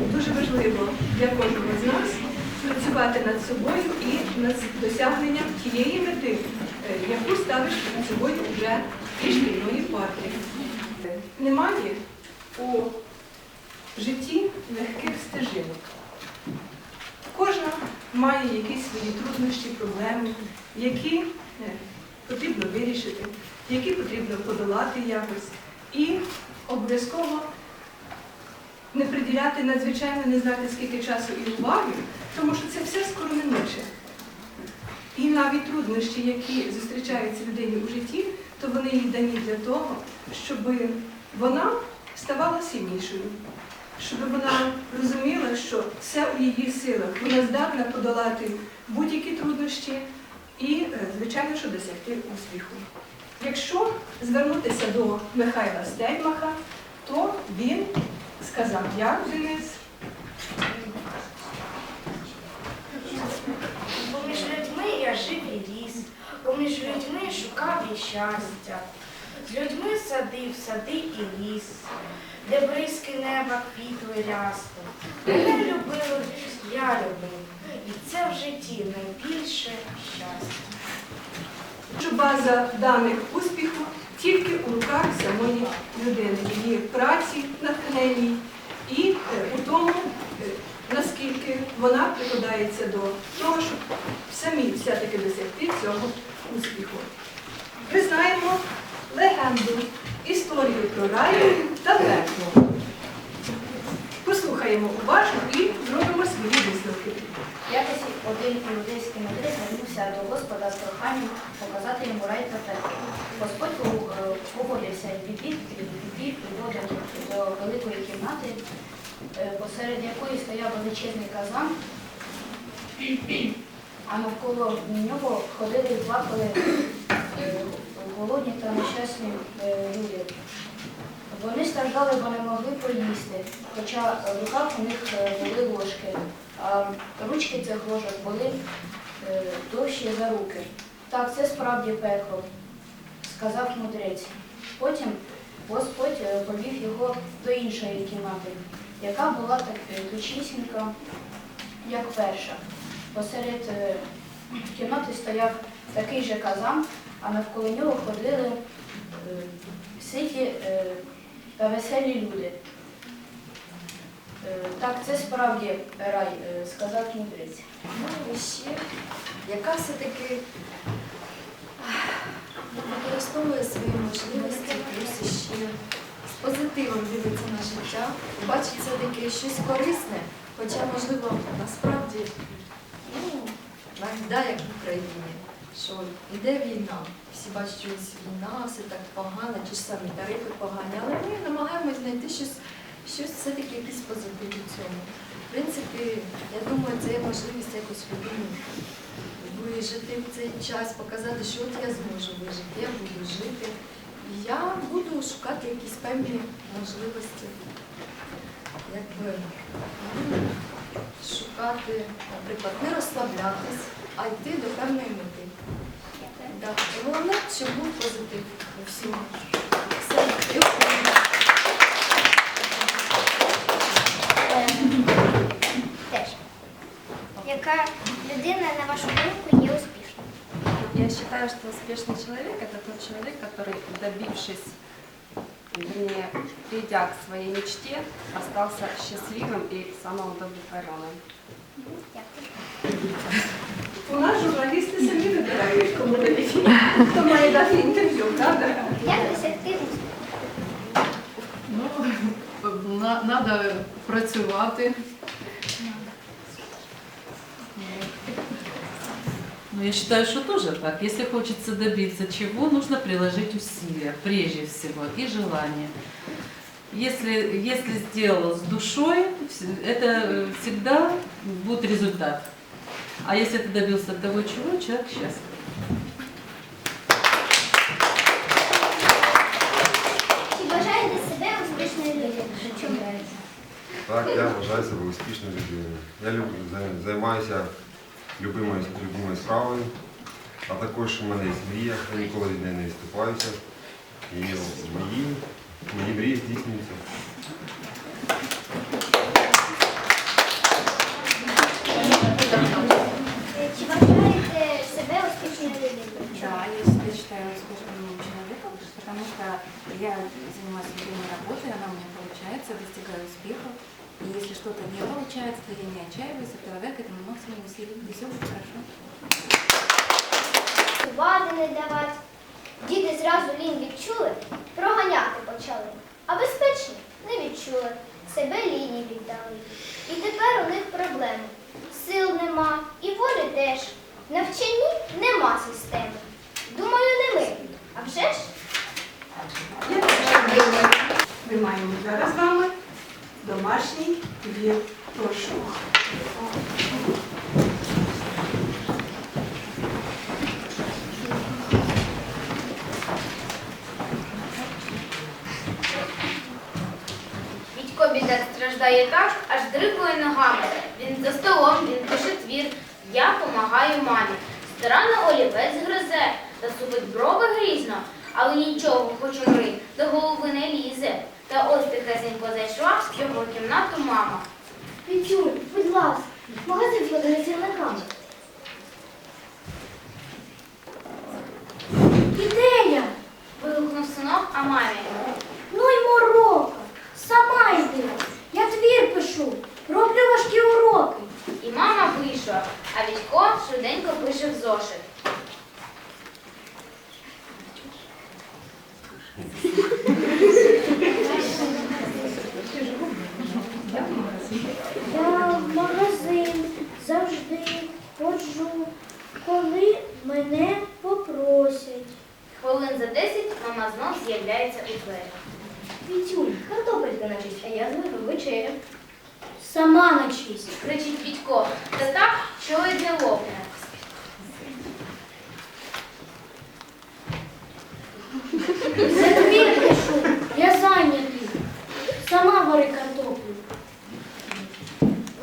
Дуже важливо для кожного з нас працювати над собою і над досягненням тієї мети, е, яку ставиш перед собою вже і шкільної партії. Немає у житті легких стежинок. Кожна має якісь свої труднощі, проблеми, які е, потрібно вирішити, які потрібно подолати якось. І обов'язково не приділяти надзвичайно не знати скільки часу і уваги, тому що це все скоро неминуче. І навіть труднощі, які зустрічаються людині у житті, то вони їй дані для того, щоб вона ставала сильнішою, щоб вона розуміла, що все у її силах, вона здатна подолати будь-які труднощі і, е, звичайно, що досягти успіху. Якщо звернутися до Михайла Стельмаха, то він сказав, як Денис, Поміж людьми я жив і ріс, поміж людьми шукав і щастя. З людьми садив сади і ліс, де бризки неба квітли рясно. Мене любили, я любив, і це в житті найбільше щастя. база даних успіху тільки у руках самої людини, її праці натхненній і е, у тому, е, наскільки вона прикладається до того, щоб самі все-таки досягти цього успіху. Ми знаємо легенду, історію про рай та пекло. Послухаємо уважно і зробимо свої висновки. Якось один іудейський мудрець звернувся до Господа з проханням показати йому рай та пекло. Господь пог- погодився і підвів підвів його до, великої кімнати, е, посеред якої стояв величезний казан, а навколо нього ходили і плакали е, голодні та нещасні е, люди. Вони страждали, бо не могли поїсти, хоча в руках у них е, були ложки, а ручки цих ложок були е, довші за руки. Так, це справді пекло, сказав мудрець. Потім Господь е, повів його до іншої кімнати, яка була так е, як перша. Посеред кімнати стояв такий же казан, а навколо нього ходили ситі та веселі люди. Е, Так, це справді рай, е, сказав мудрець. Ну і ще, яка все-таки використовує свої можливості, плюс іще з позитивом дивиться на життя, бачить все-таки щось корисне, хоча, можливо, насправді, ну, навіть да, як в Україні, що йде війна, всі бачать, що війна, все так погано, чи ж самі тарифи погані, але ми намагаємось знайти щось, щось все-таки якийсь позитив у цьому. В принципі, я думаю, це є можливість якось людині вижити в цей час, показати, що от я зможу вижити, я буду жити. І я буду шукати якісь певні можливості, якби ну, шукати, наприклад, не розслаблятись, а йти до певної мети. Так, Головне, щоб був позитив у всьому. Все, і Україна. Теж. Яка людина, на вашу думку, є успішною? Я считаю, что успешный человек – это тот человек, который, добившись, вернее, придя к своей мечте, остался счастливым и самоудовлетворенным. У нас журналісти самі вибирають, кому дають, хто має дати інтерв'ю, правда? Як досягти успіху? Ну, на- надо працювати. Ну, я считаю, что тоже так. Если хочется добиться чего, нужно приложить усилия, прежде всего, и желание. Если, если сделал с душой, вс- это э, всегда будет результат. А если ты добился того, чего, человек счастлив. Чи вважаєте себе успішною людиною? Чому? Так, я вважаю себе успішною людиною. Я люблю, зай- займаюся любимою любимою справою, а також у мене є мрія, я ніколи не відступаюся. І мої, мої мрії здійснюються. Чи вважаєте? Да, я себя считаю успешным человеком, потому что я занимаюсь любимой работой, она у меня получается, достигаю успехов что-то не получается, то я не отчаиваюсь, а прилагаю к этому максимум усилий. И все будет хорошо. Вади не давати. Діти зразу лінь відчули, проганяти почали. А безпечні не відчули, себе лінії віддали. І тепер у них проблеми. Сил нема і волі теж. На вченні нема системи. Думаю, не ми. А вже ж? Ми маємо зараз з вами домашній твір. Прошу. Вітько бідак страждає так, аж дригує ногами. Він за столом, він пише твір. Я помагаю мамі. Старанно олівець гризе, та сувить брови грізно, але нічого, хоч умри, до голови не лізе. Та ось тихесенько зайшла в його кімнату мама. Петюнь, будь ласка, магазин з сірниками. Ідея! Вигукнув синок, а мамі. Ну й морока! Сама йди! Я твір пишу, роблю важкі уроки. І мама вийшла, а Вітько швиденько пише в зошит. Я в магазин завжди ходжу, коли мене попросять. Хвилин за десять мама знов з'являється у двері. Вітюнь, начись, а я зварю вечерю. Сама начись. Кричить Вітько, та так, що не лопне. За твір пишу, я зайнятий. Сама вари картоплю.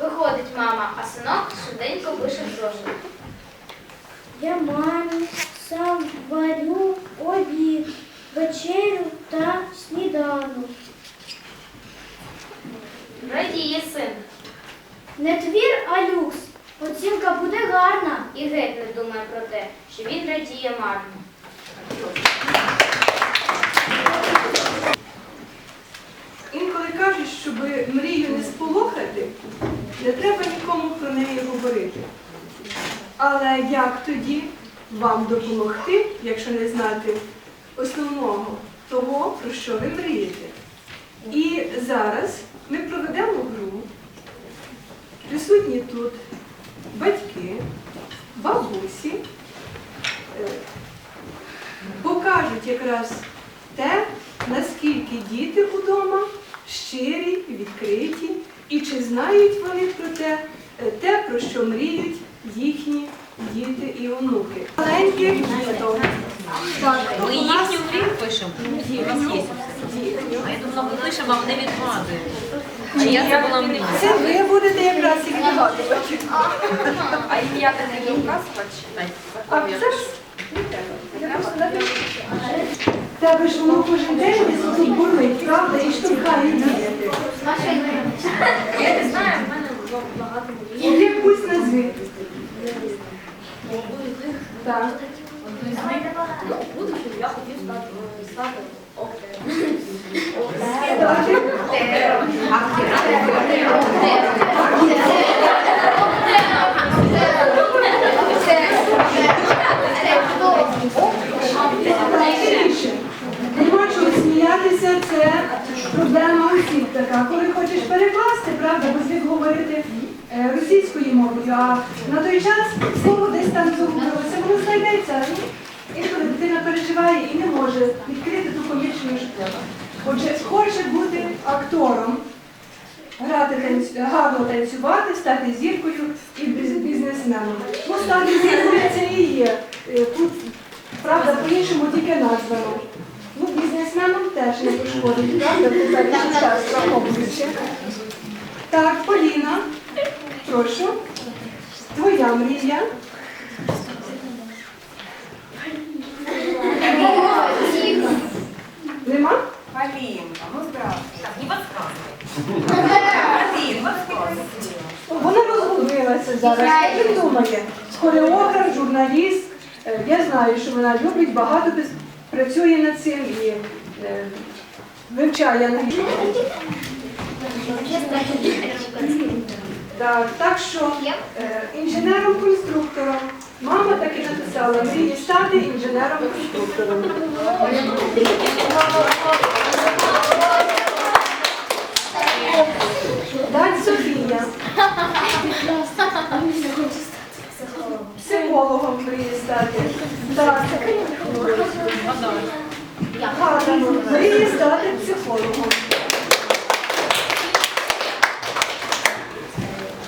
Виходить мама, а синок швиденько пише в зошит. Я мамі сам варю обід, вечерю та сніданок. Радіє син. Не твір, а люкс. Оцінка буде гарна. І геть не думає про те, що він радіє марно. Інколи кажуть, щоб мрію не сполохати, не треба нікому про неї говорити. Але як тоді вам допомогти, якщо не знати основного того, про що ви мрієте? І зараз ми проведемо. Присутні тут батьки, бабусі, е, покажуть якраз те, наскільки діти вдома щирі, відкриті, і чи знають вони про те, е, те, про що мріють їхні діти і онуки. Маленькі діток. Ми їхню мрію пишемо. А я думала, ми пишемо, а вони відгадують. А я забула мрію. Це ви будете якраз і відгадувати. А ім'я ти не вказувати? А не треба. Я просто напишу. Тебе ж воно кожен день десь тут правда, і штовхає діяти. Я не знаю, в мене багато От якусь назви. Так. Я хотів стати, це проблема усіх така. Коли хочеш перекласти, правда, бо звик говорити е, російською мовою, а на той час слово десь там воно знайдеться. Інколи дитина переживає і не може відкрити ту що треба. Отже, хоче бути актором, грати танцю- гарно танцювати, стати зіркою і бізнесменом. Ну, стати зіркою це і є. Е, Тут Правда, по-іншому тільки названо. Ну, бізнесменам теж не пошкодить, правда? Ще час враховуючи. Так, Поліна, прошу. Твоя мрія. Нема? Полінка, ну здравствуй. Так, не подсказывай. Вона розгубилася зараз. Як ви думаєте? Хореограф, журналіст. Е, Я знаю, що вона любить, багато працює над цим і е, вивчає англійську. Так, так що е, інженером-конструктором. Мама так і написала, мріє стати інженером-конструктором. Далі Софія. Психологом мріє стати. Так. Гарно. Мріє стати психологом.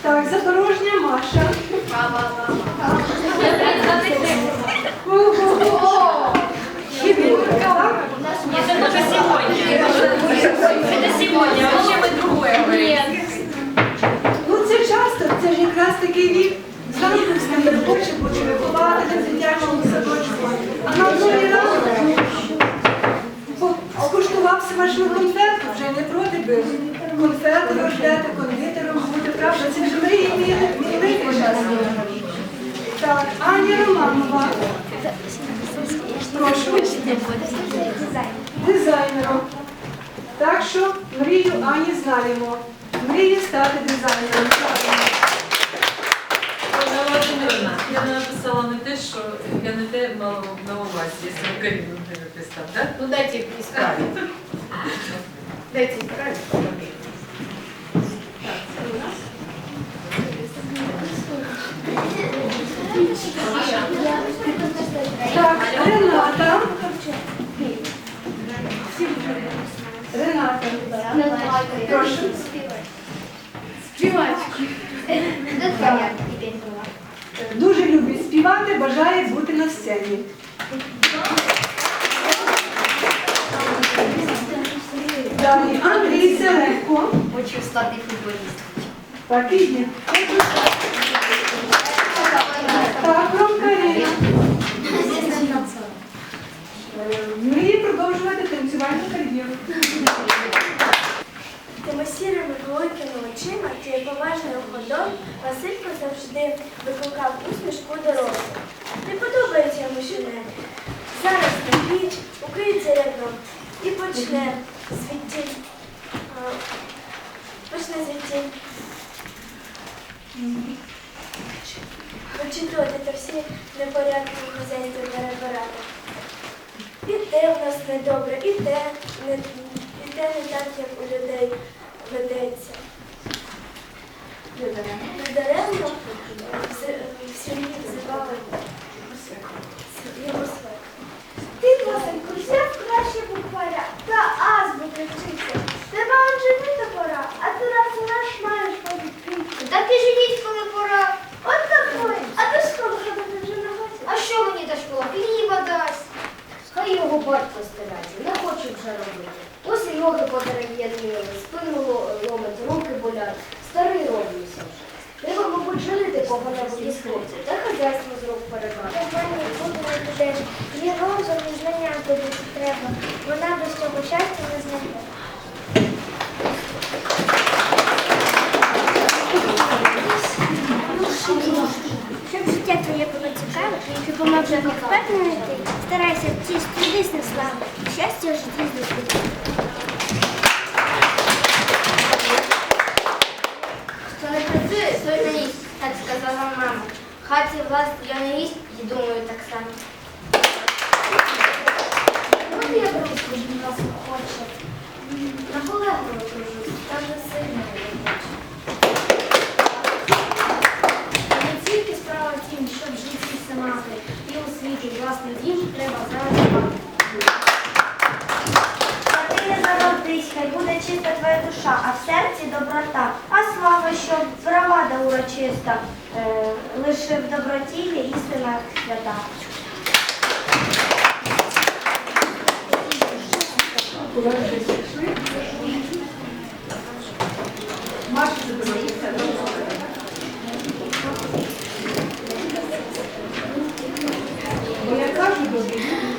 Так, Запорожня Маша. Ого-го! Хімічка, так? Это только сегодня. Это сегодня, а вообще мы другое говорим. Ну це часто, це ж якраз такий вік. Зранку встає, хоче бути виховати на дитячому садочку. А на раз по- скуштував смачну конфету, вже не проти би. Конфети ви кондитером бути, правда? Це ж мрії мій час. Так, Аня Романова. Прошу. Дизайнером. Так що мрію Ані знаємо. Мріє стати дизайнером. Я не написала не те, що я не те мала на увазі, якщо Україну не написав, так? Ну дайте исправить. Дайте исправить. Так, Рената. Рената. Прошу. Дуже любить співати, бажає бути на сцені. Далі Андрій Селенко. Хочу стати футболістом. Так і є. Так, Ромка Ірина. Е, Мріє продовжувати танцювальну кар'єру. Тими сірими великими очима тією поважною ходою Василько завжди викликав усмішку дорослих. Не подобається йому щонебудь. Зараз на піч укриється рядом і почне звідти. Почне звідти. Вичитувати та всі непорядки хазяйки перебирати. І те в нас недобре, і те не, і те не так, як у людей ведеться. Недаремно в- в сім'ї взивали його свет. Ти, Василько, взяв краще букваря та азбуки вчиться. Тебе он женити пора, а ти раз у наш маєш подпітку. Так і женіть, коли пора. От такої, а до школи ходити вже не хочеш. А що мені та школа? Хліба дасть. Хай його батько старається, не хочу вже робити. Ось і ноги подерев'яніли, спину ло- ломить, руки болять. Старий роблюся вже. Треба, мабуть, жалити кого-небудь із хлопців, та хазяйство з рук перебрати. У мене буде теж. Є розум і знання тобі треба. Вона без цього щастя не знайде. Щоб життя твоє було цікаве, воно вже не старайся вчись на славу, щастя в житті здобути. Хто не працює, той не їсть, так сказала мама. Хаті я не їсть і думаю так само. От я просто нас хоче. Наполегливо кружусь, там не сильно не хочу. Не тільки справа в тім, щоб в житті все мати, і у світі власний дім треба зараз мати. А ти не заводись, хай буде чиста твоя душа, а в серці доброта. А слава, щоб бравада урочиста, е, лише в доброті є істина свята.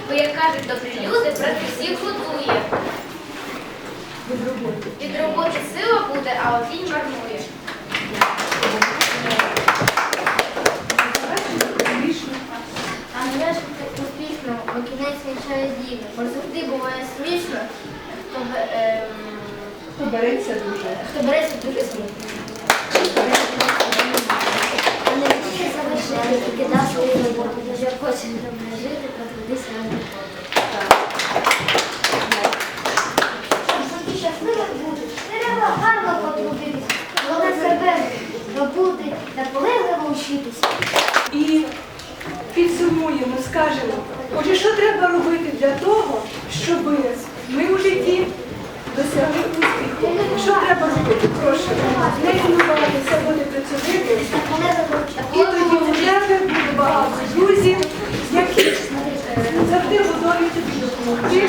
Бо як кажуть добрі люди, брат всіх готує. Від роботи. Від роботи сила буде, а от лінь марнує. А не ж успішно, бо кінець вінчає діви. Бо завжди буває смішно, то, ем, хто береться дуже. Хто береться дуже смутно. А не тільки покидав свою роботу. Дуже хоче добре жити, потрудися на роботу. Щоб бути щасливим бути, треба гарно потрудитися. Головне себе забути, наполегливо вчитися. І підсумуємо, скажемо, отже, що треба робити для того, щоб ми у житті досягли успіху. Що треба робити? Прошу, не лінуватися, бути працьовитим. І тоді у тебе буде багато друзів, які завжди готові тобі допомогти